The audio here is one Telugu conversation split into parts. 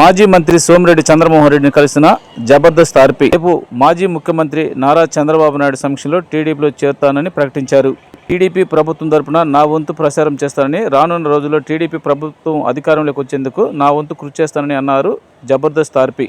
మాజీ మంత్రి సోమిరెడ్డి చంద్రమోహన్ రెడ్డిని కలిసిన జబర్దస్త్ ఆర్పి రేపు మాజీ ముఖ్యమంత్రి నారా చంద్రబాబు నాయుడు సమక్షంలో టీడీపీలో చేరుతానని ప్రకటించారు. టీడీపీ ప్రభుత్వం తరపున నా వంతు ప్రచారం చేస్తానని రానున్న రోజుల్లో టీడీపీ ప్రభుత్వం అధికారంలోకి వచ్చేందుకు నా వంతు కృషి చేస్తానని అన్నారు జబర్దస్త్ ఆర్పి.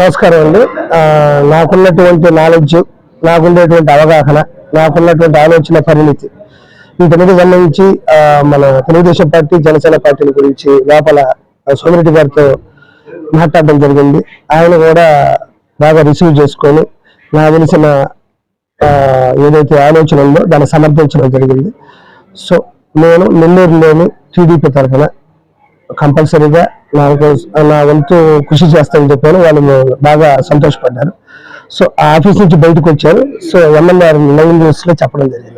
నమస్కారం అండి. నాకున్నటువంటి నాలెడ్జ్ నాకున్నటువంటి అవగాహన నాకున్నటువంటి ఆలోచన పరిణితి వీటన్నిటి సంబంధించి మన తెలుగుదేశం పార్టీ జనసేన పార్టీల గురించి లోపల సోమిరెడ్డి గారితో మాట్లాడడం జరిగింది. ఆయన కూడా బాగా రిసీవ్ చేసుకొని నాకు తెలిసిన ఏదైతే ఆలోచన ఉందో దాన్ని సమర్థించడం జరిగింది. సో నేను నెల్లూరులోని టీడీపీ తరఫున కంపల్సరీగా నాకు నా వంతు కృషి చేస్తానని చెప్పాను. వాళ్ళు బాగా సంతోషపడ్డారు. సో ఆ ఆఫీస్ నుంచి బయటకు వచ్చారు సో ఎమ్మెల్యే నైన్ న్యూస్లో చెప్పడం జరిగింది.